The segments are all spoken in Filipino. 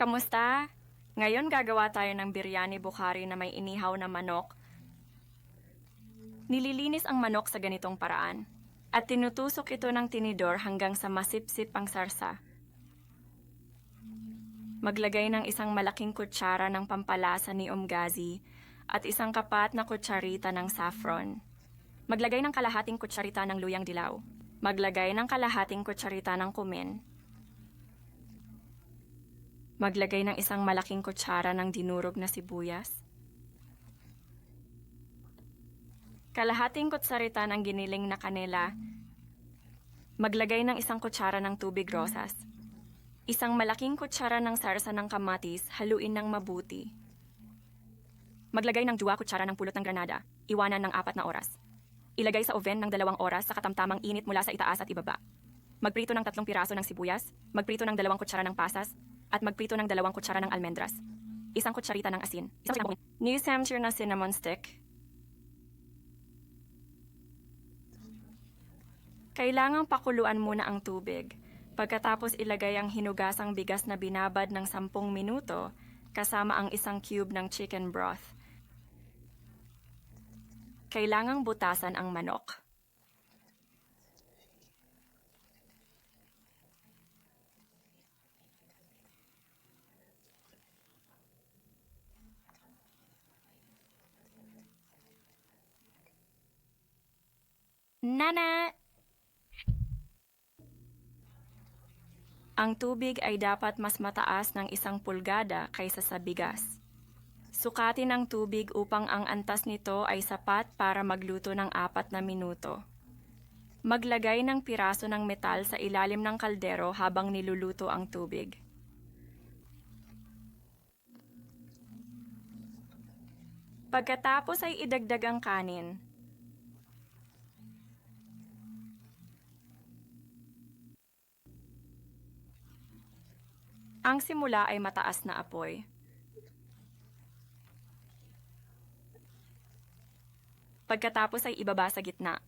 Kamusta? Ngayon gagawa tayo ng biryani bukhari na may inihaw na manok. Nililinis ang manok sa ganitong paraan. At tinutusok ito ng tinidor hanggang sa masipsip ang sarsa. Maglagay ng isang malaking kutsara ng pampalasa ni umgazi at isang kapat na kutsarita ng saffron. Maglagay ng kalahating kutsarita ng luyang dilaw. Maglagay ng kalahating kutsarita ng kumin. Maglagay ng isang malaking kutsara ng dinurog na sibuyas. Kalahating kutsarita ng giniling na kanela. Maglagay ng isang kutsara ng tubig rosas. Isang malaking kutsara ng sarsa ng kamatis, haluin ng mabuti. Maglagay ng dua kutsara ng pulot ng granada, iwanan ng apat na oras. Ilagay sa oven ng dalawang oras sa katamtamang init mula sa itaas at ibaba. Magprito ng tatlong piraso ng sibuyas, magprito ng dalawang kutsara ng pasas, at magprito ng dalawang kutsara ng almendras. Isang kutsarita ng asin. Isang New Hampshire na cinnamon stick. Kailangang pakuluan muna ang tubig. Pagkatapos ilagay ang hinugasang bigas na binabad ng 10 minuto kasama ang isang cube ng chicken broth. Kailangang butasan ang manok. Nana! Ang tubig ay dapat mas mataas ng isang pulgada kaysa sa bigas. Sukatin ang tubig upang ang antas nito ay sapat para magluto ng apat na minuto. Maglagay ng piraso ng metal sa ilalim ng kaldero habang niluluto ang tubig. Pagkatapos ay idagdag ang kanin. Ang simula ay mataas na apoy. Pagkatapos ay ibaba sa gitna.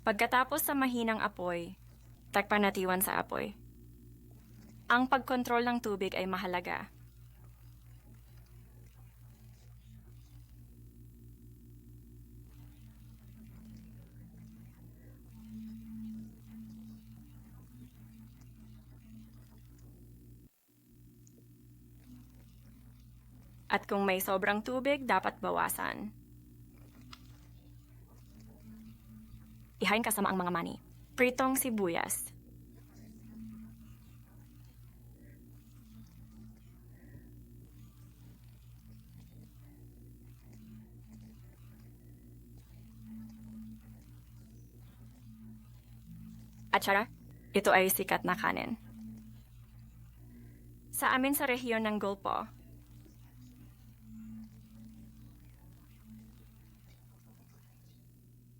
Pagkatapos sa mahinang apoy, takpanatiwan sa apoy. Ang pagkontrol ng tubig ay mahalaga. At kung may sobrang tubig, dapat bawasan. Ihain kasama ang mga mani. Pritong sibuyas. At syara, ito ay sikat na kanin. Sa amin sa rehiyon ng Gulpo,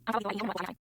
ang